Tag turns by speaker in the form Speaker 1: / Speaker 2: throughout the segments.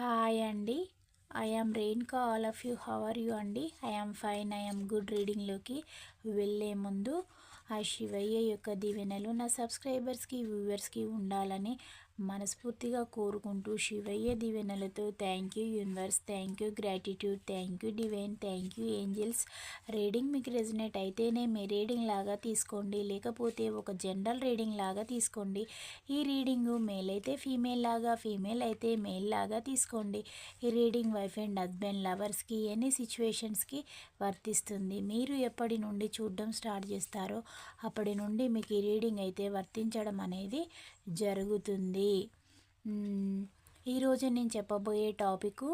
Speaker 1: Hi అండి I am రెయిన్కా all of you how are you అండి I am fine I am good రీడింగ్లోకి వెళ్ళే ముందు ఆ శివయ్య యొక్క దీవెనలు నా సబ్స్క్రైబర్స్కి వ్యూవర్స్కి ఉండాలని మనస్ఫూర్తిగా కోరుకుంటూ శివయ్య దీవెనలతో thank you universe thank you gratitude thank you divine thank you angels reading మీకు రెజినేట్ అయితేనే మీ రీడింగ్ లాగా తీసుకోండి. లేకపోతే ఒక జనరల్ రీడింగ్ లాగా తీసుకోండి. ఈ రీడింగ్ మేల్ అయితే ఫీమేల్ లాగా ఫీమేల్ అయితే మేల్ లాగా తీసుకోండి. ఈ రీడింగ్ వైఫ్ అండ్ హస్బెండ్ లవర్స్కి ఎనీ సిచ్యువేషన్స్కి వర్తిస్తుంది. మీరు ఎప్పటి నుండి చూడడం స్టార్ట్ చేస్తారో అప్పటి నుండి మీకు ఈ రీడింగ్ అయితే వర్తించడం అనేది జరుగుతుంది. ఈరోజు నేను చెప్పబోయే టాపిక్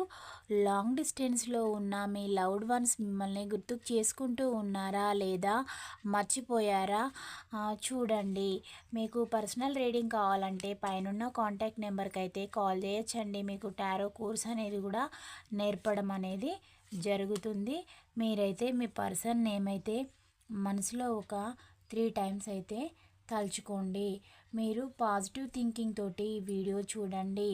Speaker 1: లాంగ్ డిస్టెన్స్లో ఉన్న మీ లవ్డ్ వన్స్ మిమ్మల్ని గుర్తుకు చేసుకుంటూ ఉన్నారా లేదా? మర్చిపోయారా? చూడండి. మీకు పర్సనల్ రీడింగ్ కావాలంటే పైనున్న కాంటాక్ట్ నెంబర్కి అయితే కాల్ చేయొచ్చండి. మీకు టారో కోర్స్ అనేది కూడా నేర్పడం అనేది జరుగుతుంది. మీరైతే మీ పర్సన్ నేమ్ అయితే మనసులో ఒక త్రీ టైమ్స్ అయితే తలుచుకోండి. మీరు పాజిటివ్ థింకింగ్ తోటి ఈ వీడియో చూడండి.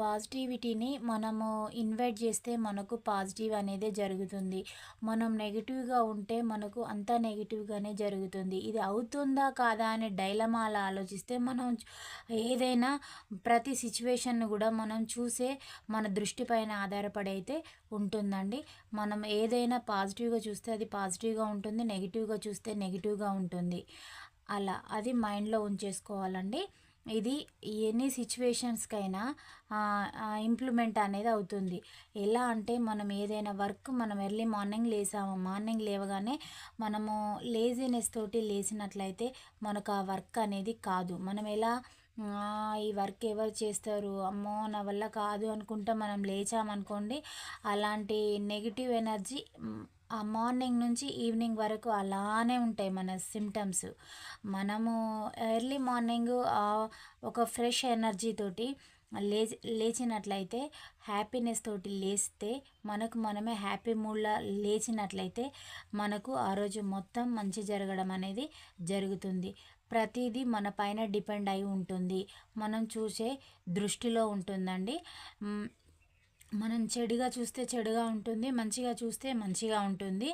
Speaker 1: పాజిటివిటీని మనము ఇన్వైట్ చేస్తే మనకు పాజిటివ్ అనేది జరుగుతుంది. మనం నెగిటివ్గా ఉంటే మనకు అంతా నెగిటివ్గానే జరుగుతుంది. ఇది అవుతుందా కాదా అనే డైలమాలా ఆలోచిస్తే మనం ఏదైనా ప్రతి సిచ్యువేషన్ను కూడా మనం చూసే మన దృష్టి పైన ఆధారపడి అయితే ఉంటుందండి. మనం ఏదైనా పాజిటివ్గా చూస్తే అది పాజిటివ్గా ఉంటుంది నెగిటివ్గా చూస్తే నెగిటివ్గా ఉంటుంది. అలా అది మైండ్లో ఉంచేసుకోవాలండి. ఇది ఎనీ సిచ్యువేషన్స్కైనా ఇంప్లిమెంట్ అనేది అవుతుంది. ఎలా అంటే మనం ఏదైనా వర్క్ మనం ఎర్లీ మార్నింగ్ లేసాము మార్నింగ్ లేవగానే మనము లేజినెస్ తోటి లేచినట్లయితే మనకు ఆ వర్క్ అనేది కాదు. మనం ఎలా ఈ వర్క్ ఎవరు చేస్తారు అమ్మో నా వల్ల కాదు అనుకుంటే మనం లేచామనుకోండి అలాంటి నెగిటివ్ ఎనర్జీ ఆ మార్నింగ్ నుంచి ఈవినింగ్ వరకు అలానే ఉంటాయి మన సిమ్టమ్స్. మనము ఎర్లీ మార్నింగ్ ఒక ఫ్రెష్ ఎనర్జీ తోటి లేచి లేచినట్లయితే హ్యాపీనెస్ తోటి లేస్తే మనకు మనమే హ్యాపీ మూడ్లో లేచినట్లయితే మనకు ఆ రోజు మొత్తం మంచి జరగడం అనేది జరుగుతుంది. ప్రతిదీ మన పైన డిపెండ్ అయి ఉంటుంది. మనం చూసే దృష్టిలో ఉంటుందండి. మనం చెడుగా చూస్తే చెడుగా ఉంటుంది మంచిగా చూస్తే మంచిగా ఉంటుంది.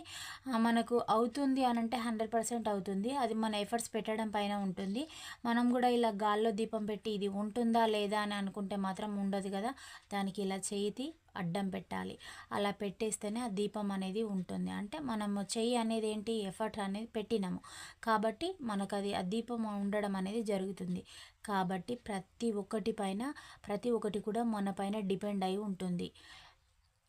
Speaker 1: మనకు అవుతుంది అని అంటే హండ్రెడ్ పర్సెంట్ అవుతుంది. అది మన ఎఫర్ట్స్ పెట్టడం పైన ఉంటుంది. మనం కూడా ఇలా గాల్లో దీపం పెట్టి ఇది ఉంటుందా లేదా అని అనుకుంటే మాత్రం ఉండదు కదా. దానికి ఇలా చేతి అడ్డం పెట్టాలి. అలా పెట్టేస్తేనే ఆ దీపం అనేది ఉంటుంది. అంటే మనము చెయ్యి అనేది ఏంటి? ఎఫర్ట్ అనేది పెట్టినాము. కాబట్టి మనకు అది ఆ దీపం ఉండడం అనేది జరుగుతుంది. కాబట్టి ప్రతి ఒక్కటి పైన ప్రతి ఒక్కటి కూడా మన పైన డిపెండ్ అయి ఉంటుంది.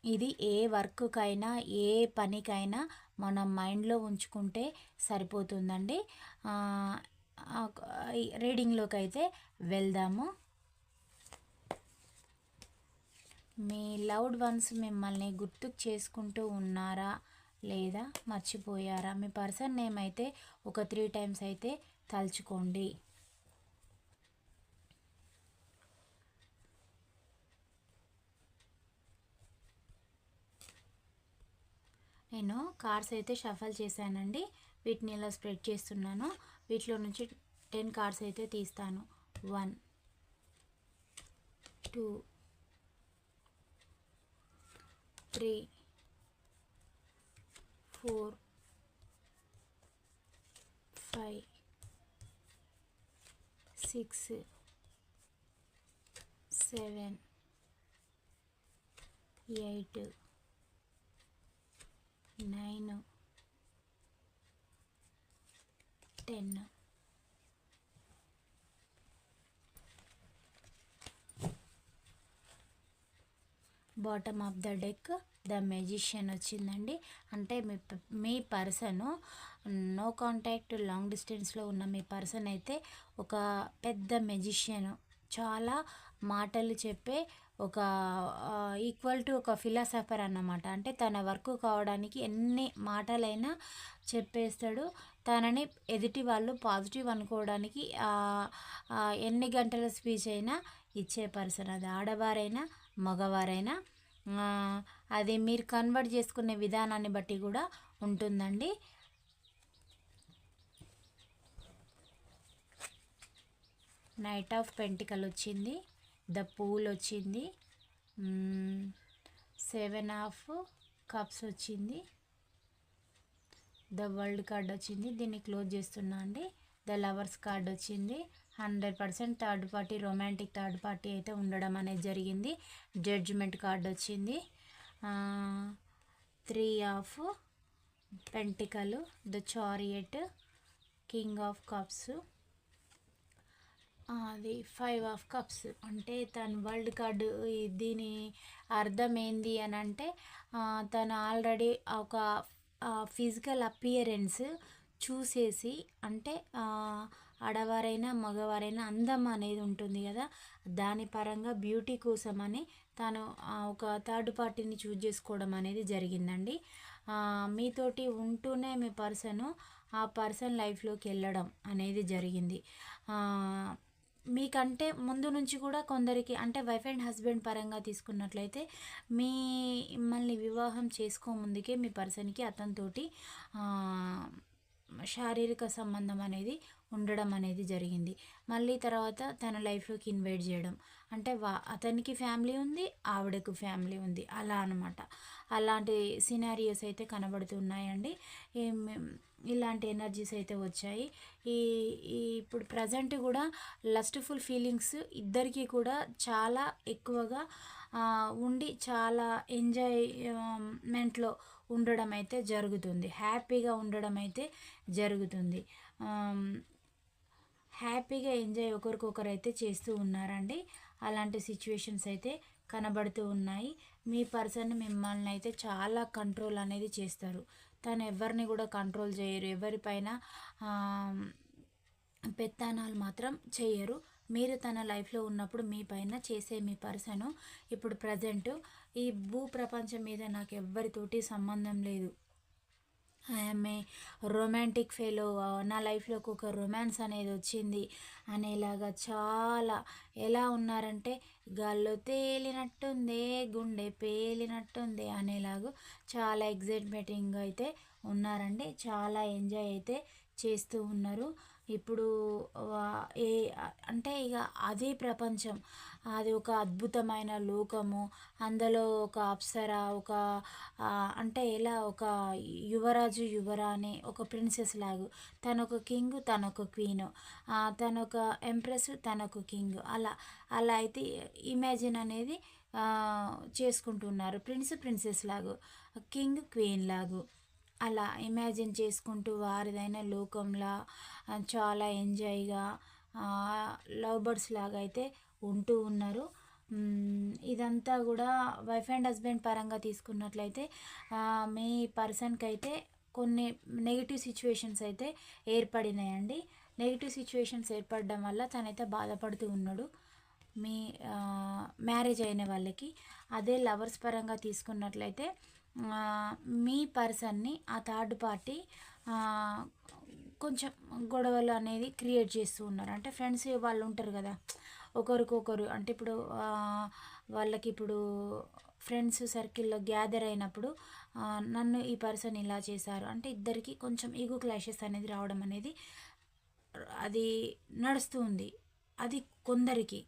Speaker 1: ఇది ఏ వర్క్కైనా ఏ పనికైనా మనం మైండ్లో ఉంచుకుంటే సరిపోతుందండి. రీడింగ్లోకి అయితే వెళ్దాము. మీ లవ్డ్ వన్స్ మిమ్మల్ని గుర్తుకు చేసుకుంటూ ఉన్నారా? లేదా మర్చిపోయారా? మీ పర్సన్ నేమ్ అయితే ఒక త్రీ టైమ్స్ అయితే తలుచుకోండి. నేను కార్డ్స్ అయితే షఫల్ చేశానండి. వీటిని ఇలా స్ప్రెడ్ చేస్తున్నాను. వీటిలో నుంచి టెన్ కార్డ్స్ అయితే తీస్తాను. One two three four five six seven eight nine ten. Bottom of the deck the magician వచ్చిందండి. అంటే మీ మీ పర్సన్ నో కాంటాక్ట్ లాంగ్ డిస్టెన్స్లో ఉన్న మీ పర్సన్ అయితే ఒక పెద్ద మెజిషియన్ చాలా మాటలు చెప్పే ఒక ఈక్వల్ టు ఒక ఫిలాసఫర్ అన్నమాట. అంటే తన వర్క్ కావడానికి ఎన్ని మాటలైనా చెప్పేస్తాడు. తనని ఎదుటి వాళ్ళు పాజిటివ్ అనుకోవడానికి ఎన్ని గంటల స్పీచ్ అయినా ఇచ్చే పర్సన్ అది ఆడవారైనా మగవారైనా అది మీరు కన్వర్ట్ చేసుకునే విధానాన్ని బట్టి కూడా ఉంటుందండి. నైట్ ఆఫ్ పెంటికల్ వచ్చింది. ద పూల్ వచ్చింది. సెవెన్ ఆఫ్ కప్స్ వచ్చింది. ద వరల్డ్ కార్డ్ వచ్చింది. దీన్ని క్లోజ్ చేస్తున్నా అండి. ద లవర్స్ కార్డ్ వచ్చింది. Hundred percent third party romantic third party అయితే ఉండడం అనేది జరిగింది. జడ్జిమెంట్ కార్డ్ వచ్చింది. Three of pentacle the chariot king of cups అది ఫైవ్ ఆఫ్ కప్స్ అంటే తను వరల్డ్ కార్డు దీని అర్థం ఏంది అని అంటే తను ఆల్రెడీ ఒక ఫిజికల్ అపియరెన్స్ చూసేసి అంటే ఆడవారైనా మగవారైనా అందం అనేది ఉంటుంది కదా. దాని పరంగా బ్యూటీ కోసమని తను ఒక థర్డ్ పార్టీని చూజ్ చేసుకోవడం అనేది జరిగిందండి. మీతోటి ఉంటూనే మీ పర్సను ఆ పర్సన్ లైఫ్లోకి వెళ్ళడం అనేది జరిగింది. మీకంటే ముందు నుంచి కూడా కొందరికి అంటే వైఫ్ అండ్ హస్బెండ్ పరంగా తీసుకున్నట్లయితే మీ మిమ్మల్ని వివాహం చేసుకో ముందుకే మీ పర్సన్కి అతనితోటి శారీరక సంబంధం అనేది ఉండడం అనేది జరిగింది. మళ్ళీ తర్వాత తన లైఫ్లోకి ఇన్వైట్ చేయడం. అంటే వా అతనికి ఫ్యామిలీ ఉంది ఆవిడకు ఫ్యామిలీ ఉంది. అలా అనమాట అలాంటి సినారియోస్ అయితే కనబడుతున్నాయండి. ఇలాంటి ఎనర్జీస్ అయితే వచ్చాయి. ఈ ఇప్పుడు ప్రజెంట్ కూడా లస్ట్ఫుల్ ఫీలింగ్స్ ఇద్దరికి కూడా చాలా ఎక్కువగా ఉండి చాలా ఎంజాయ్మెంట్లో ఉండడం అయితే జరుగుతుంది. హ్యాపీగా ఉండడం అయితే జరుగుతుంది. హ్యాపీగా ఎంజాయ్ ఒకరికొకరు అయితే చేస్తూ ఉన్నారండి. అలాంటి సిచ్యువేషన్స్ అయితే కనబడుతూ ఉన్నాయి. మీ పర్సన్ మిమ్మల్ని అయితే చాలా కంట్రోల్ అనేది చేస్తారు. తను ఎవరిని కూడా కంట్రోల్ చేయరు. ఎవరిపైన పెత్తనాలు మాత్రం చేయరు. మీరు తన లైఫ్లో ఉన్నప్పుడు మీ పైన చేసే మీ పర్సను ఇప్పుడు ప్రజెంట్ ఈ భూ ప్రపంచం మీద నాకు ఎవ్వరితోటి సంబంధం లేదు. ఆమె రొమాంటిక్ ఫెలో నా లైఫ్లోకి ఒక రొమాన్స్ అనేది వచ్చింది అనేలాగా చాలా ఎలా ఉన్నారంటే గాల్లో తేలినట్టుంది గుండె పేలినట్టుంది అనేలాగా చాలా ఎగ్జైట్మెంటింగ్ అయితే ఉన్నారండి. చాలా ఎంజాయ్ అయితే చేస్తూ ఉన్నారు. ఇప్పుడు ఏ అంటే ఇక అదే ప్రపంచం. అది ఒక అద్భుతమైన లోకము. అందులో ఒక అప్సర ఒక అంటే ఎలా ఒక యువరాజు యువరాణి ఒక ప్రిన్సెస్ లాగు. తను ఒక కింగ్ తను ఒక క్వీన్. తను ఒక ఎంప్రెస్ తను ఒక కింగ్. అలా అలా అయితే ఇమాజిన్ అనేది చేసుకుంటున్నారు. ప్రిన్స్ ప్రిన్సెస్ లాగు. కింగ్ క్వీన్ లాగు. అలా ఇమాజిన్ చేసుకుంటూ వారిదైన లోకంలా చాలా ఎంజాయ్గా లవ్ బర్డ్స్ లాగా అయితే ఉంటూ ఉన్నారు. ఇదంతా కూడా వైఫ్ అండ్ హస్బెండ్ పరంగా తీసుకున్నట్లయితే మీ పర్సన్కి అయితే కొన్ని నెగిటివ్ సిచ్యువేషన్స్ అయితే ఏర్పడినాయండి. నెగిటివ్ సిచ్యువేషన్స్ ఏర్పడడం వల్ల తనైతే బాధపడుతూ ఉన్నాడు. మీ మ్యారేజ్ అయిన వాళ్ళకి. అదే లవర్స్ పరంగా తీసుకున్నట్లయితే మీ పర్సన్ని ఆ థర్డ్ పార్టీ కొంచెం గొడవలు అనేది క్రియేట్ చేస్తూ ఉన్నారు. అంటే ఫ్రెండ్స్ వాళ్ళు ఉంటారు కదా ఒకరికొకరు. అంటే ఇప్పుడు వాళ్ళకి ఇప్పుడు ఫ్రెండ్స్ సర్కిల్లో గ్యాదర్ అయినప్పుడు నన్ను ఈ పర్సన్ ఇలా చేశారు. అంటే ఇద్దరికి కొంచెం ఈగో క్లాషెస్ అనేది రావడం అనేది అది నడుస్తూ ఉంది. అది కొందరికి.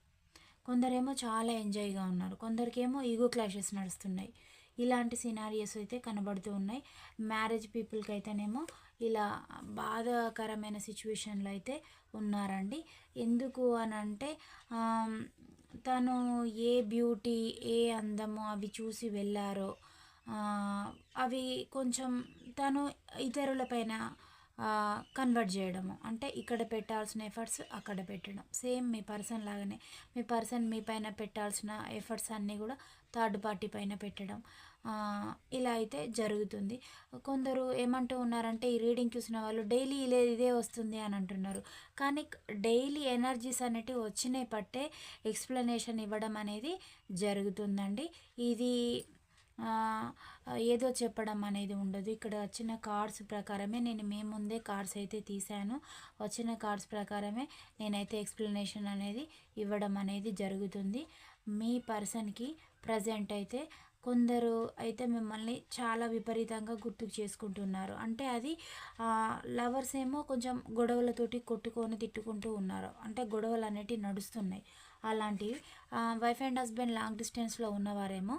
Speaker 1: కొందరేమో చాలా ఎంజాయ్గా ఉన్నారు. కొందరికేమో ఈగో క్లాషెస్ నడుస్తున్నాయి. ఇలాంటి సినారియోస్ అయితే కనబడుతూ ఉన్నాయి. మ్యారేజ్ పీపుల్కి అయితేనేమో ఇలా బాధాకరమైన సిచ్యువేషన్లో అయితే ఉన్నారండి. ఎందుకు అని అంటే తను ఏ బ్యూటీ ఏ అందము అవి చూసి వెళ్ళారో అవి కొంచెం తను ఇతరుల పైన కన్వర్ట్ చేయడము. అంటే ఇక్కడ పెట్టాల్సిన ఎఫర్ట్స్ అక్కడ పెట్టడం. సేమ్ మీ పర్సన్ లాగానే. మీ పర్సన్ మీ పైన పెట్టాల్సిన ఎఫర్ట్స్ అన్నీ కూడా థర్డ్ పార్టీ పైన పెట్టడం. ఇలా అయితే జరుగుతుంది. కొందరు ఏమంటూ ఉన్నారంటే ఈ రీడింగ్ చూసిన వాళ్ళు డైలీ ఇలా ఇదే వస్తుంది అని అంటున్నారు. కానీ డైలీ ఎనర్జీస్ అనేటివి వచ్చినాయి పట్టే ఎక్స్ప్లెనేషన్ ఇవ్వడం అనేది జరుగుతుందండి. ఇది ఏదో చెప్పడం అనేది ఉండదు. ఇక్కడ వచ్చిన కార్డ్స్ ప్రకారమే నేను మీ ముందే కార్డ్స్ అయితే తీశాను. వచ్చిన కార్డ్స్ ప్రకారమే నేనైతే ఎక్స్ప్లెనేషన్ అనేది ఇవ్వడం అనేది జరుగుతుంది. మీ పర్సన్కి ప్రజెంట్ అయితే కొందరు అయితే మిమ్మల్ని చాలా విపరీతంగా గుర్తుకు చేసుకుంటున్నారు. అంటే అది లవర్స్ ఏమో కొంచెం గొడవలతోటి కొట్టుకొని తిట్టుకుంటూ ఉన్నారు. అంటే గొడవలు అనేటివి నడుస్తున్నాయి. అలాంటివి వైఫ్ అండ్ హస్బెండ్ లాంగ్ డిస్టెన్స్లో ఉన్నవారేమో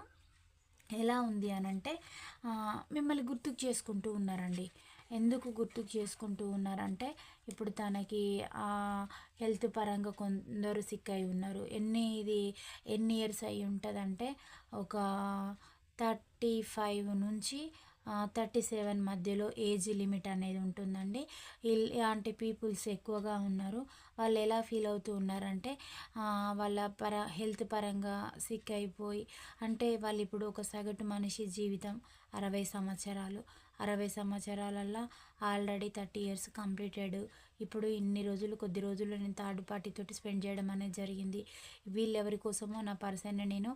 Speaker 1: ఎలా ఉంది అని అంటే మిమ్మల్ని గుర్తుకు చేసుకుంటూ ఉన్నారండి. ఎందుకు గుర్తు చేసుకుంటూ ఉన్నారంటే ఇప్పుడు తనకి హెల్త్ పరంగా కొందరు సిక్ అయి ఉన్నారు. ఎన్ని ఇది ఎన్ని ఇయర్స్ అయి ఉంటుందంటే ఒక థర్టీ ఫైవ్ నుంచి థర్టీ సెవెన్ మధ్యలో ఏజ్ లిమిట్ అనేది ఉంటుందండి. ఇలాంటి పీపుల్స్ ఎక్కువగా ఉన్నారు. వాళ్ళు ఎలా ఫీల్ అవుతూ ఉన్నారంటే వాళ్ళ పర హెల్త్ పరంగా సిక్ అయిపోయి అంటే వాళ్ళు ఇప్పుడు ఒక సగటు మనిషి జీవితం అరవై సంవత్సరాలు అరవై సంవత్సరాలల్లో ఆల్రెడీ థర్టీ ఇయర్స్ కంప్లీటెడ్. ఇప్పుడు ఇన్ని రోజులు కొద్ది రోజులు నేను థర్డ్ పార్టీతోటి స్పెండ్ చేయడం అనేది జరిగింది. వీళ్ళెవరి కోసమో నా పర్సన్ని నేను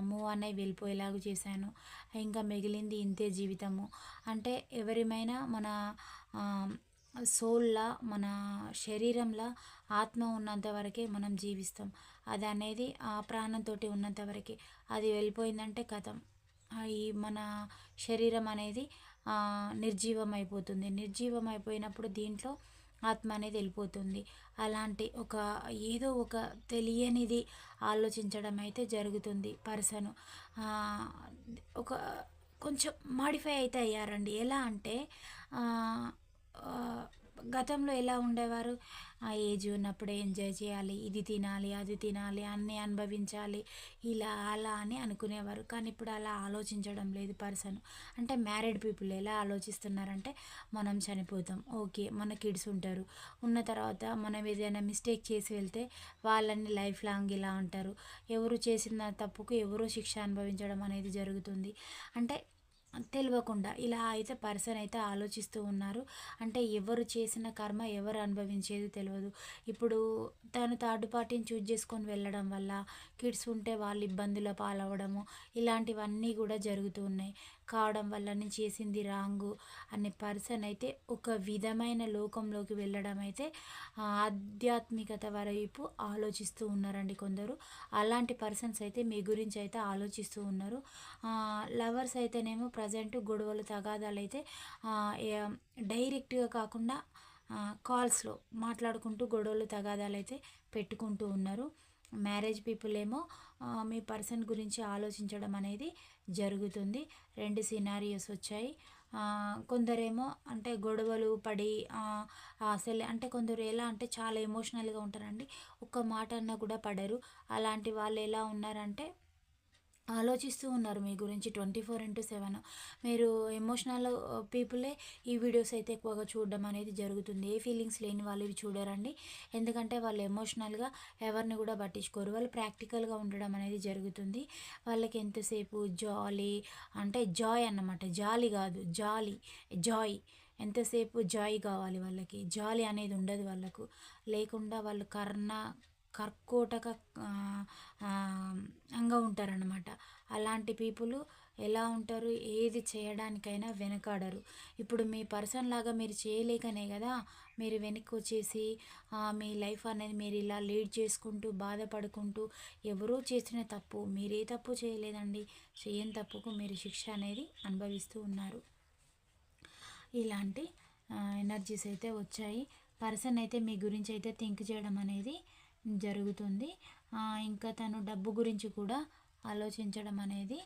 Speaker 1: మూవ్ అన్నై వెళ్ళిపోయేలాగా చేశాను. ఇంకా మిగిలింది ఇంతే జీవితము. అంటే ఎవరిమైనా మన సోల్లా మన శరీరంలో ఆత్మ ఉన్నంత వరకే మనం జీవిస్తాం. అది అనేది ఆ ప్రాణంతో ఉన్నంత వరకే. అది వెళ్ళిపోయిందంటే కథం. ఈ మన శరీరం అనేది నిర్జీవం అయిపోతుంది నిర్జీవం అయిపోయినప్పుడు దీంట్లో ఆత్మ అనేది వెళ్ళిపోతుంది. అలాంటి ఒక ఏదో ఒక తెలియనిది ఆలోచించడం అయితే జరుగుతుంది పర్సన్. ఒక కొంచెం మాడిఫై అయితే అయ్యారండి. ఎలా అంటే గతంలో ఎలా ఉండేవారు? ఆ ఏజ్ ఉన్నప్పుడే ఎంజాయ్ చేయాలి ఇది తినాలి అది తినాలి అన్నీ అనుభవించాలి ఇలా అలా అని అనుకునేవారు. కానీ ఇప్పుడు అలా ఆలోచించడం లేదు పర్సన్. అంటే మ్యారీడ్ పీపుల్ ఎలా ఆలోచిస్తున్నారంటే మనం చనిపోతాం ఓకే మన కిడ్స్ ఉంటారు. ఉన్న తర్వాత మనం ఏదైనా మిస్టేక్ చేసి వెళ్తే వాళ్ళని లైఫ్ లాంగ్ ఇలా ఉంటారు ఎవరు చేసిన తప్పుకు ఎవరు శిక్ష అనుభవించడం అనేది జరుగుతుంది. అంటే తెలియకుండా ఇలా అయితే పర్సన్ అయితే ఆలోచిస్తూ ఉన్నారు. అంటే ఎవరు చేసిన కర్మ ఎవరు అనుభవించేది తెలియదు ఇప్పుడు తను థర్డ్ పార్టీని చూజ్ చేసుకొని వెళ్ళడం వల్ల కిడ్స్ ఉంటే వాళ్ళు ఇబ్బందుల పాలవడము ఇలాంటివన్నీ కూడా జరుగుతూ ఉన్నాయి. కావడం వల్ల నేను చేసింది రాంగు అనే పర్సన్ అయితే ఒక విధమైన లోకంలోకి వెళ్ళడం అయితే ఆధ్యాత్మికత వైపు ఆలోచిస్తూ ఉన్నారండి కొందరు. అలాంటి పర్సన్స్ అయితే మీ గురించి అయితే ఆలోచిస్తూ ఉన్నారు. లవర్స్ అయితేనేమో ప్రజెంట్ గొడవలు తగాదాలు అయితే డైరెక్ట్గా కాకుండా కాల్స్లో మాట్లాడుకుంటూ గొడవలు తగాదాలు అయితే పెట్టుకుంటూ ఉన్నారు. మ్యారేజ్ పీపుల్ ఏమో మీ పర్సన్ గురించి ఆలోచించడం అనేది జరుగుతుంది. రెండు సినారియోస్ వచ్చాయి. కొందరేమో అంటే గొడవలు పడి అసలు అంటే కొందరు ఎలా అంటే చాలా ఎమోషనల్గా ఉంటారండి. ఒక్క మాట అన్నా కూడా పడరు. అలాంటి వాళ్ళు ఎలా ఉన్నారంటే ఆలోచిస్తూ ఉన్నారు మీ గురించి ట్వంటీ ఫోర్ ఇంటూ సెవెన్. మీరు ఎమోషనల్ పీపులే ఈ వీడియోస్ అయితే ఎక్కువగా చూడడం అనేది జరుగుతుంది. ఏ ఫీలింగ్స్ లేని వాళ్ళు ఇవి చూడరండి. ఎందుకంటే వాళ్ళు ఎమోషనల్గా ఎవరిని కూడా పట్టించుకోరు. వాళ్ళు ప్రాక్టికల్గా ఉండడం అనేది జరుగుతుంది. వాళ్ళకి ఎంతసేపు జాలీ అంటే జాయ్ అన్నమాట. జాలి కాదు జాలీ జాయ్ ఎంతసేపు జాయ్ కావాలి వాళ్ళకి? జాలి అనేది ఉండదు వాళ్ళకు. లేకుండా వాళ్ళు కర్ణ కర్కోటక అంగా ఉంటారనమాట అలాంటి పీపుల్ ఎలా ఉంటారు? ఏది చేయడానికైనా వెనకాడరు. ఇప్పుడు మీ పర్సన్ లాగా మీరు చేయలేకనే కదా మీరు వెనక్కి వచ్చేసి మీ లైఫ్ అనేది మీరు ఇలా లీడ్ చేసుకుంటూ బాధపడుకుంటూ ఎవరో చేసిన తప్పు మీరే తప్పు చేయలేదండి. చేయని తప్పుకు మీరు శిక్ష అనేది అనుభవిస్తూ ఉన్నారు. ఇలాంటి ఎనర్జీస్ అయితే వచ్చాయి. పర్సన్ అయితే మీ గురించి అయితే థింక్ చేయడం అనేది జరుగుతుంది. ఇంకా తను డబ్బు గురించి కూడా ఆలోచించడం అనేది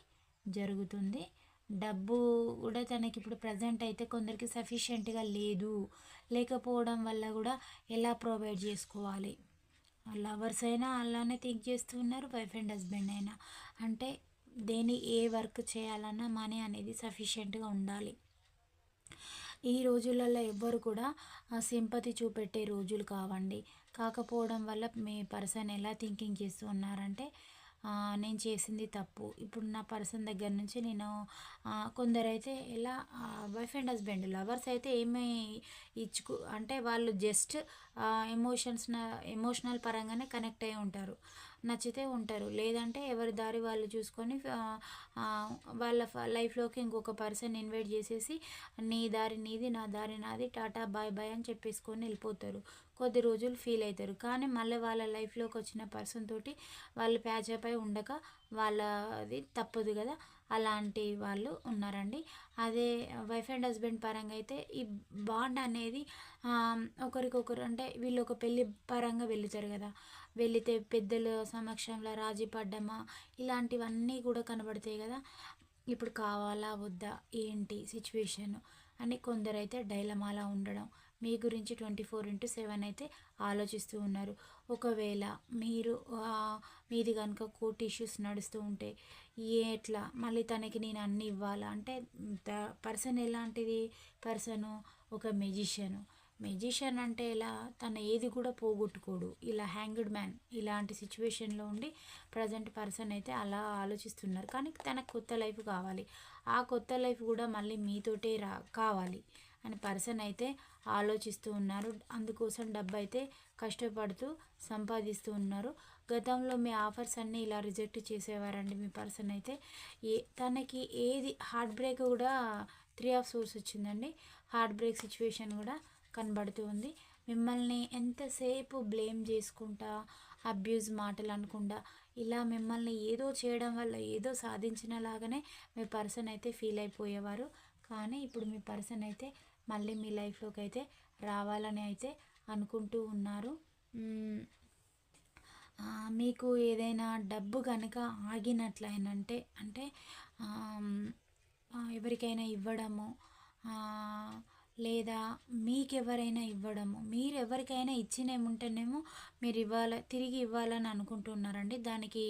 Speaker 1: జరుగుతుంది. డబ్బు కూడా తనకి ఇప్పుడు ప్రజెంట్ అయితే కొందరికి సఫిషియెంట్గా లేదు. లేకపోవడం వల్ల కూడా ఎలా ప్రొవైడ్ చేసుకోవాలి? లవర్స్ అయినా అలానే థింక్ చేస్తున్నారు వైఫ్ అండ్ హస్బెండ్ అయినా. అంటే దేని ఏ వర్క్ చేయాలన్నా మనీ అనేది సఫిషియెంట్గా ఉండాలి. ఈ రోజులలో ఎవ్వరు కూడా సింపతి చూపెట్టే రోజులు కావండి. కాకపోవడం వల్ల మీ పర్సన్ ఎలా థింకింగ్ చేస్తూ ఉన్నారంటే నేను చేసింది తప్పు. ఇప్పుడు నా పర్సన్ దగ్గర నుంచి నేను కొందరైతే ఎలా వైఫ్ అండ్ హస్బెండ్ లవర్స్ అయితే ఏమీ ఇచ్చుకు అంటే వాళ్ళు జస్ట్ ఎమోషన్స్ ఎమోషనల్ పరంగానే కనెక్ట్ అయి ఉంటారు. నచ్చితే ఉంటారు. లేదంటే ఎవరి దారి వాళ్ళు చూసుకొని వాళ్ళ లైఫ్లోకి ఇంకొక పర్సన్ ఇన్వైట్ చేసేసి నీ దారి నీది నా దారి నాది టాటా బాయ్ బాయ్ అని చెప్పేసుకొని వెళ్ళిపోతారు. కొద్ది రోజులు ఫీల్ అవుతారు కానీ మళ్ళీ వాళ్ళ లైఫ్లోకి వచ్చిన పర్సన్ తోటి వాళ్ళు ప్యాచప్ అయి ఉండక వాళ్ళది తప్పదు కదా. అలాంటి వాళ్ళు ఉన్నారండి. అదే వైఫ్ అండ్ హస్బెండ్ పరంగా అయితే ఈ బాండ్ అనేది ఒకరికొకరు అంటే వీళ్ళు ఒక పెళ్ళి పరంగా వెళుతారు కదా. వెళితే పెద్దల సమక్షంలో రాజీ పడ్డమా? ఇలాంటివన్నీ కూడా కనబడతాయి కదా. ఇప్పుడు కావాలా వద్దా? ఏంటి సిచ్యువేషన్ అని కొందరైతే డైలమాలా ఉండడం. మీ గురించి ట్వంటీ ఫోర్ ఇంటూ సెవెన్ అయితే ఆలోచిస్తూ ఉన్నారు. ఒకవేళ మీరు మీది కనుక కోర్ట్ ఇష్యూస్ నడుస్తూ ఉంటే ఎట్లా? మళ్ళీ తనకి నేను అన్ని ఇవ్వాలా? అంటే పర్సన్ ఎలాంటిది? పర్సను ఒక మెజిషియను. మెజిషియన్ అంటే ఇలా తన ఏది కూడా పోగొట్టుకోడు. ఇలా హ్యాంగ్డ్ మ్యాన్ ఇలాంటి సిచ్యువేషన్లో ఉండి ప్రజెంట్ పర్సన్ అయితే అలా ఆలోచిస్తున్నారు. కానీ తనకు కొత్త లైఫ్ కావాలి. ఆ కొత్త లైఫ్ కూడా మళ్ళీ మీతోటే రా కావాలి. అని పర్సన్ అయితే ఆలోచిస్తూ ఉన్నారు. అందుకోసం డబ్బు అయితే కష్టపడుతూ సంపాదిస్తూ ఉన్నారు. గతంలో మీ ఆఫర్స్ అన్నీ ఇలా రిజెక్ట్ చేసేవారండి మీ పర్సన్ అయితే. ఏ తనకి ఏది హార్ట్ బ్రేక్ కూడా త్రీ ఆఫ్ సోర్స్ వచ్చిందండి. హార్ట్ బ్రేక్ సిచ్యువేషన్ కూడా కనబడుతూ ఉంది. మిమ్మల్ని ఎంతసేపు బ్లేమ్ చేసుకుంటా అబ్యూజ్ మాటలు అనుకుండా ఇలా మిమ్మల్ని ఏదో చేయడం వల్ల ఏదో సాధించిన లాగానే మీ పర్సన్ అయితే ఫీల్ అయిపోయేవారు. కానీ ఇప్పుడు మీ పర్సన్ అయితే మళ్ళీ మీ లైఫ్లోకి అయితే రావాలని అయితే అనుకుంటూ ఉన్నారు. మీకు ఏదైనా డబ్బు కనుక ఆగినట్లయినంటే అంటే ఎవరికైనా ఇవ్వడము లేదా మీకెవరైనా ఇవ్వడము మీరు ఎవరికైనా ఇచ్చినేముంటేనేమో మీరు ఇవ్వాల తిరిగి ఇవ్వాలని అనుకుంటున్నారండి. దానికి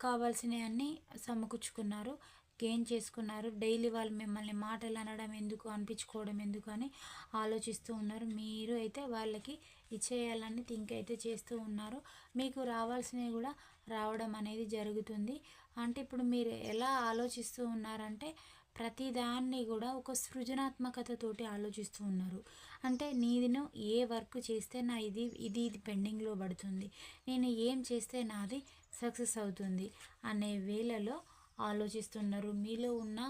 Speaker 1: కావాల్సినవన్నీ సమకూర్చుకున్నారు. గెయిన్ చేసుకున్నారు? డైలీ వాళ్ళు మిమ్మల్ని మాటలు అనడం ఎందుకు? అనిపించుకోవడం ఎందుకు? అని ఆలోచిస్తూ ఉన్నారు. మీరు అయితే వాళ్ళకి ఇచ్చేయాలని థింక్ అయితే చేస్తూ ఉన్నారు. మీకు రావాల్సినవి కూడా రావడం అనేది జరుగుతుంది. అంటే ఇప్పుడు మీరు ఎలా ఆలోచిస్తూ ఉన్నారంటే ప్రతిదాన్ని కూడా ఒక సృజనాత్మకతతోటి ఆలోచిస్తూ ఉన్నారు. అంటే నేను ఏ వర్క్ చేస్తే నా ఇది ఇది ఇది పెండింగ్లో పడుతుంది. నేను ఏం చేస్తే నాది సక్సెస్ అవుతుంది? అనే వేళలో ఆలోచిస్తున్నారు. మీలో ఉన్న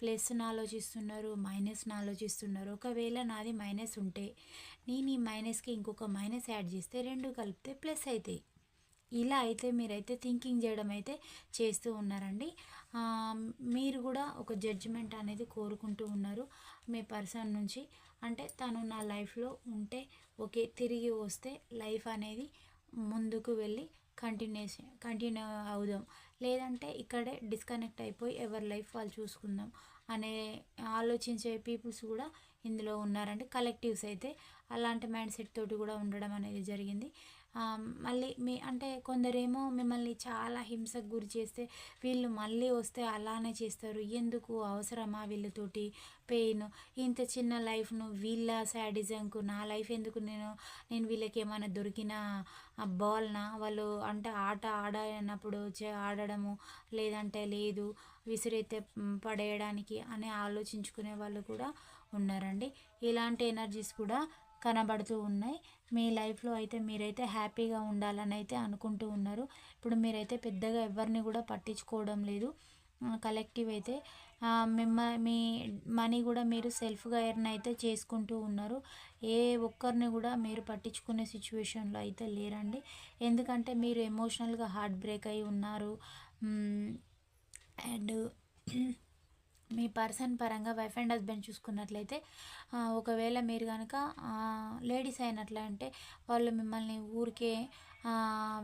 Speaker 1: ప్లస్ని ఆలోచిస్తున్నారు మైనస్ని ఆలోచిస్తున్నారు ఒకవేళ నాది మైనస్ ఉంటే నేను ఈ మైనస్కి ఇంకొక మైనస్ యాడ్ చేస్తే రెండు కలిపితే ప్లస్ అవుతాయి ఇలా అయితే మీరైతే థింకింగ్ చేయడం అయితే చేస్తూ ఉన్నారండి. మీరు కూడా ఒక జడ్జిమెంట్ అనేది కోరుకుంటూ ఉన్నారు మీ పర్సన్ నుంచి. అంటే తను నా లైఫ్లో ఉంటే ఓకే తిరిగి వస్తే లైఫ్ అనేది ముందుకు వెళ్ళి కంటిన్యూస్ కంటిన్యూ అవుదాం. లేదంటే ఇక్కడే డిస్కనెక్ట్ అయిపోయి ఎవరి లైఫ్ వాళ్ళు చూసుకుందాం అనే ఆలోచించే పీపుల్స్ కూడా ఇందులో ఉన్నారంటే కలెక్టివ్స్ అయితే అలాంటి మైండ్ సెట్ తోటి కూడా ఉండడం అనేది జరిగింది. మళ్ళీ మీ అంటే కొందరేమో మిమ్మల్ని చాలా హింసకు గురి చేస్తే వీళ్ళు మళ్ళీ వస్తే అలానే చేస్తారు. ఎందుకు? అవసరమా వీళ్ళతోటి? పెయిన్. ఇంత చిన్న లైఫ్ను వీళ్ళ శాడిజంకు నా లైఫ్ ఎందుకు నేను నేను వీళ్ళకి ఏమైనా దొరికిన బాల్నా? వాళ్ళు అంటే ఆట ఆడనప్పుడు ఆడడము లేదంటే లేదు విసిరైతే పడేయడానికి అని ఆలోచించుకునే వాళ్ళు కూడా ఉన్నారండి. ఇలాంటి ఎనర్జీస్ కూడా కనబడుతూ ఉన్నాయి. మీ లైఫ్లో అయితే మీరైతే హ్యాపీగా ఉండాలని అయితే అనుకుంటూ ఉన్నారు. ఇప్పుడు మీరైతే పెద్దగా ఎవరిని కూడా పట్టించుకోవడం లేదు. కలెక్టివ్ అయితే మిమ్మ మీ మనీ కూడా మీరు సెల్ఫ్గా ఎర్న్ అయితే చేసుకుంటూ ఉన్నారు. ఏ ఒక్కరిని కూడా మీరు పట్టించుకునే సిచ్యువేషన్లో అయితే లేరండి. ఎందుకంటే మీరు ఎమోషనల్గా హార్ట్ బ్రేక్ అయి ఉన్నారు. అండ్ మీ పర్సన్ పరంగా వైఫ్ అండ్ హస్బెండ్ చూసుకున్నట్లయితే ఒకవేళ మీరు కనుక లేడీస్ అయినట్లంటే వాళ్ళు మిమ్మల్ని ఊరికే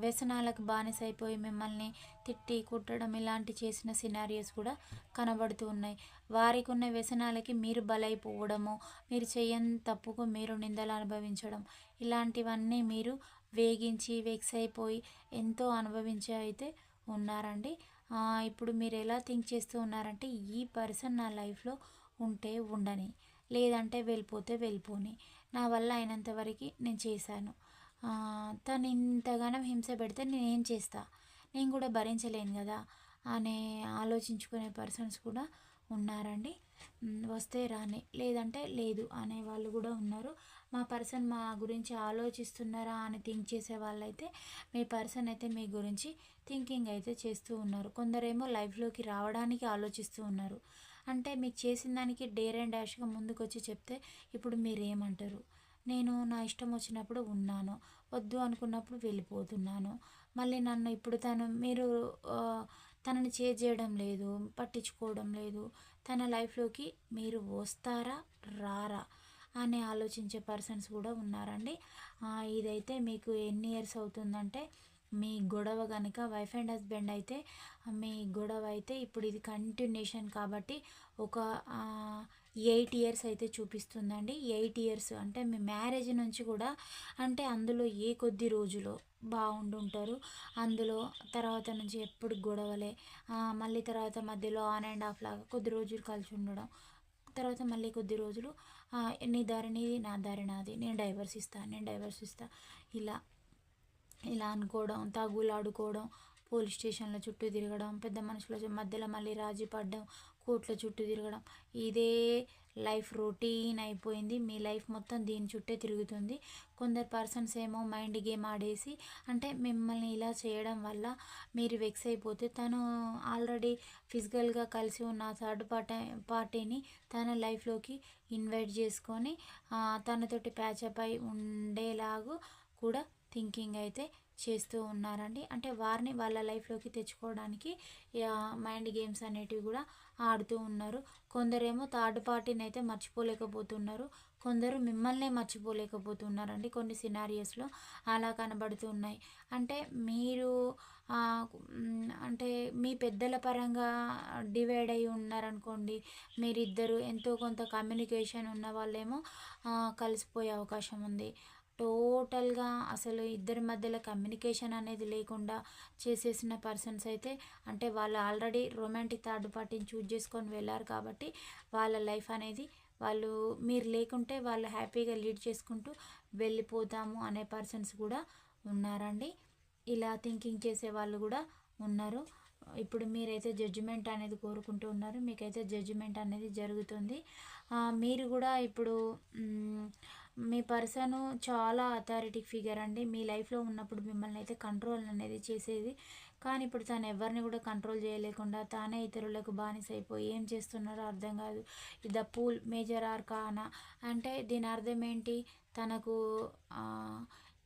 Speaker 1: వ్యసనాలకు బానిస అయిపోయి మిమ్మల్ని తిట్టి కుట్టడం ఇలాంటి చేసిన సినారియోస్ కూడా కనబడుతూ ఉన్నాయి. వారికి ఉన్న వ్యసనాలకి మీరు బలైపోవడము మీరు చేయని తప్పుకు మీరు నిందలు అనుభవించడం ఇలాంటివన్నీ మీరు వేగించి వెక్స్ అయిపోయి ఎంతో అనుభవించే అయితే ఉన్నారండి. ఇప్పుడు మీరు ఎలా థింక్ చేస్తూ ఉన్నారంటే ఈ పర్సన్ నా లైఫ్లో ఉంటే ఉండని లేదంటే వెళ్ళిపోతే వెళ్ళిపోని. నా వల్ల అయినంత వరకు నేను చేశాను. తను ఇంతగానో హింస పెడితే నేను ఏం చేస్తా? నేను కూడా భరించలేను కదా? అనే ఆలోచించుకునే పర్సన్స్ కూడా ఉన్నారండి. వస్తే రాని. లేదంటే లేదు అనే వాళ్ళు కూడా ఉన్నారు. మా పర్సన్ మా గురించి ఆలోచిస్తున్నారా అని థింక్ చేసే వాళ్ళైతే మీ పర్సన్ అయితే మీ గురించి థింకింగ్ అయితే చేస్తూ ఉన్నారు. కొందరేమో లైఫ్లోకి రావడానికి ఆలోచిస్తూ ఉన్నారు. అంటే మీకు చేసిన దానికి డేర్ అండ్ డాష్గా ముందుకు వచ్చి చెప్తే ఇప్పుడు మీరేమంటారు? నేను నా ఇష్టం వచ్చినప్పుడు ఉన్నాను. వద్దు అనుకున్నప్పుడు వెళ్ళిపోతున్నాను. మళ్ళీ నన్ను ఇప్పుడు తను మీరు తనని చేజ్ చేయడం లేదు పట్టించుకోవడం లేదు తన లైఫ్లోకి మీరు వస్తారా రారా అని ఆలోచించే పర్సన్స్ కూడా ఉన్నారండి. ఇదైతే మీకు ఎన్ని ఇయర్స్ అవుతుందంటే మీ గొడవ కనుక వైఫ్ అండ్ హస్బెండ్ అయితే మీ గొడవ అయితే ఇప్పుడు ఇది కంటిన్యూషన్ కాబట్టి ఒక ఎయిట్ ఇయర్స్ అయితే చూపిస్తుందండి. ఎయిట్ ఇయర్స్ అంటే మీ మ్యారేజ్ నుంచి కూడా అంటే అందులో ఏ కొద్ది రోజులు బాగుండుంటారు అందులో తర్వాత నుంచి ఎప్పుడు గొడవలే మళ్ళీ తర్వాత మధ్యలో ఆన్ అండ్ ఆఫ్ లాగా కొద్ది రోజులు కలిసి ఉండడం తర్వాత మళ్ళీ కొద్ది రోజులు నీ దారి నీది నా దారి నాది నేను డైవర్స్ ఇస్తాను నేను డైవర్స్ ఇస్తాను ఇలా ఇలా అనుకోవడం తగులాడుకోవడం పోలీస్ స్టేషన్ల చుట్టూ తిరగడం పెద్ద మనుషుల మధ్యలో మళ్ళీ రాజీ పడడం కోట్ల చుట్టూ తిరగడం. ఇదే లైఫ్ రొటీన్ అయిపోయింది. మీ లైఫ్ మొత్తం దీని చుట్టే తిరుగుతుంది. కొందరు పర్సన్స్ ఏమో మైండ్ గేమ్ ఆడేసి అంటే మిమ్మల్ని ఇలా చేయడం వల్ల మీరు వెక్స్ అయిపోతే తను ఆల్రెడీ ఫిజికల్గా కలిసి ఉన్న థర్డ్ పార్టీ పార్టీని తన లైఫ్లోకి ఇన్వైట్ చేసుకొని తనతోటి ప్యాచప్ అయి ఉండేలాగా కూడా థింకింగ్ అయితే చేస్తూ ఉన్నారండి. అంటే వారిని వాళ్ళ లైఫ్లోకి తెచ్చుకోవడానికి మైండ్ గేమ్స్ అనేటివి కూడా ఆడుతూ ఉన్నారు. కొందరేమో థర్డ్ పార్టీని అయితే మర్చిపోలేకపోతున్నారు. కొందరు మిమ్మల్నే మర్చిపోలేకపోతున్నారండి కొన్ని సినారియస్లో. అలా కనబడుతూ ఉన్నాయి. అంటే మీరు అంటే మీ పెద్దల పరంగా డివైడ్ అయి ఉన్నారనుకోండి మీరిద్దరు ఎంతో కొంత కమ్యూనికేషన్ ఉన్న వాళ్ళేమో కలిసిపోయే అవకాశం ఉంది. టోటల్గా అసలు ఇద్దరి మధ్యలో కమ్యూనికేషన్ అనేది లేకుండా చేసేసిన పర్సన్స్ అయితే అంటే వాళ్ళు ఆల్రెడీ రొమాంటిక్ థర్డ్ పార్టీని చూజ్ చేసుకొని వెళ్ళారు కాబట్టి వాళ్ళ లైఫ్ అనేది వాళ్ళు మీరు లేకుంటే వాళ్ళు హ్యాపీగా లీడ్ చేసుకుంటూ వెళ్ళిపోతాము అనే పర్సన్స్ కూడా ఉన్నారండి. ఇలా థింకింగ్ చేసే వాళ్ళు కూడా ఉన్నారు. ఇప్పుడు మీరైతే జడ్జిమెంట్ అనేది కోరుకుంటూ ఉన్నారు. మీకైతే జడ్జిమెంట్ అనేది జరుగుతుంది. మీరు కూడా ఇప్పుడు మీ పర్సన్ చాలా అథారిటిక్ ఫిగర్ అండి. మీ లైఫ్లో ఉన్నప్పుడు మిమ్మల్ని అయితే కంట్రోల్ అనేది చేసేది. కానీ ఇప్పుడు తను ఎవరిని కూడా కంట్రోల్ చేయలేకుండా తానే ఇతరులకు బానిస అయిపోయి ఏం చేస్తున్నారో అర్థం కాదు. ద పూల్ మేజర్ ఆర్ కానా అంటే దీని అర్థం ఏంటి? తనకు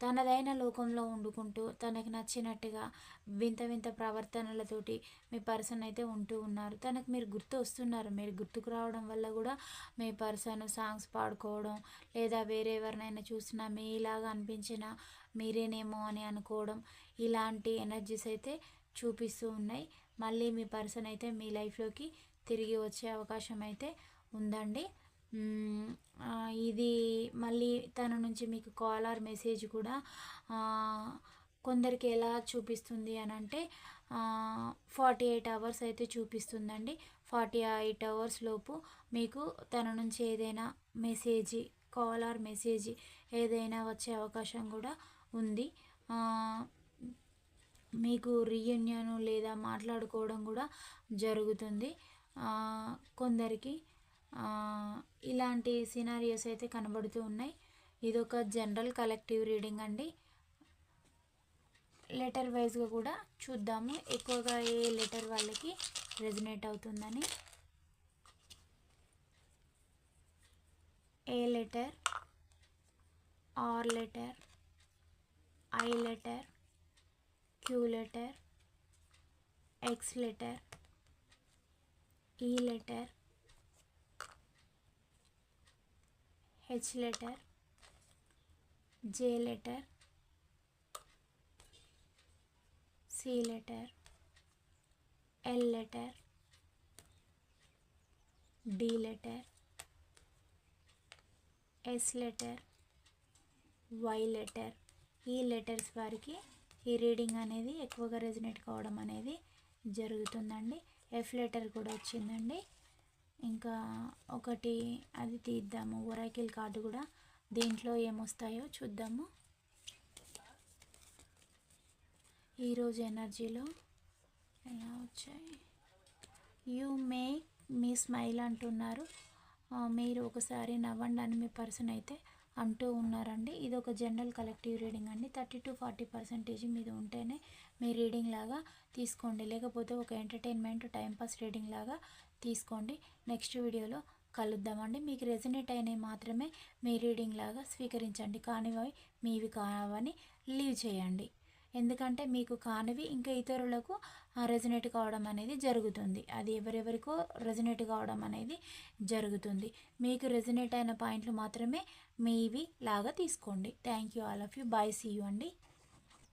Speaker 1: తనదైన లోకంలో వండుకుంటూ తనకు నచ్చినట్టుగా వింత వింత ప్రవర్తనలతోటి మీ పర్సన్ అయితే ఉంటూ ఉన్నారు. తనకు మీరు గుర్తు వస్తున్నారు. మీరు గుర్తుకు రావడం వల్ల కూడా మీ పర్సన్ సాంగ్స్ పాడుకోవడం లేదా వేరే ఎవరినైనా చూసినా మీలాగా అనిపించినా మీరేనేమో అని అనుకోవడం ఇలాంటి ఎనర్జీస్ అయితే చూపిస్తూ ఉన్నాయి. మళ్ళీ మీ పర్సన్ అయితే మీ లైఫ్లోకి తిరిగి వచ్చే అవకాశం అయితే ఉందండి. ఇది మళ్ళీ తన నుంచి మీకు కాల్ ఆర్ మెసేజ్ కూడా కొందరికి ఎలా చూపిస్తుంది అని అంటే ఫార్టీ ఎయిట్ అవర్స్ అయితే చూపిస్తుందండి. ఫార్టీ ఎయిట్ అవర్స్ లోపు మీకు తన నుంచి ఏదైనా మెసేజ్ కాల్ ఆర్ మెసేజ్ ఏదైనా వచ్చే అవకాశం కూడా ఉంది. మీకు రీయూనియన్ లేదా మాట్లాడుకోవడం కూడా జరుగుతుంది. కొందరికి ఇలాంటి సినారియోస్ అయితే కనబడుతూ ఉన్నాయి. ఇది ఒక జనరల్ కలెక్టివ్ రీడింగ్ అండి లెటర్ వైజ్గా కూడా చూద్దాము. ఎక్కువగా ఏ లెటర్ వాళ్ళకి రెజినేట్ అవుతుందని. A letter R letter I letter Q letter X letter E letter H letter J letter C letter L letter D letter S letter Y letter ఈ letters వారికి ఈ రీడింగ్ అనేది ఎక్కువగా రెజినేట్ కావడం అనేది జరుగుతుందండి. ఎఫ్ లెటర్ కూడా వచ్చిందండి. ఇంకా ఒకటి అది తీద్దాము. ఒరాకిల్ కార్డు కూడా దీంట్లో ఏమొస్తాయో చూద్దాము. ఈరోజు ఎనర్జీలో ఎలా వచ్చాయి? యూ మేక్ మీ స్మైల్ అంటున్నారు. మీరు ఒకసారి నవ్వండి అని మీ పర్సన్ అయితే అంటూ ఉన్నారండి. ఇది ఒక జనరల్ కలెక్టివ్ రీడింగ్ అండి. థర్టీ టు ఫార్టీ పర్సెంటేజ్ మీద ఉంటేనే మీ రీడింగ్ లాగా తీసుకోండి. లేకపోతే ఒక ఎంటర్టైన్మెంట్ టైంపాస్ రీడింగ్ లాగా తీసుకోండి. నెక్స్ట్ వీడియోలో కలుద్దామండి. మీకు రెజినేట్ అయినవి మాత్రమే మీ రీడింగ్ లాగా స్వీకరించండి. కానివి మీవి కావని లీవ్ చేయండి. ఎందుకంటే మీకు కానివి ఇంకా ఇతరులకు రెజినేట్ కావడం అనేది జరుగుతుంది. అది ఎవరెవరికో రెజినేట్ కావడం అనేది జరుగుతుంది. మీకు రెజినేట్ అయిన పాయింట్లు మాత్రమే మీవి లాగా తీసుకోండి. Thank you all of you. Bye see you అండి.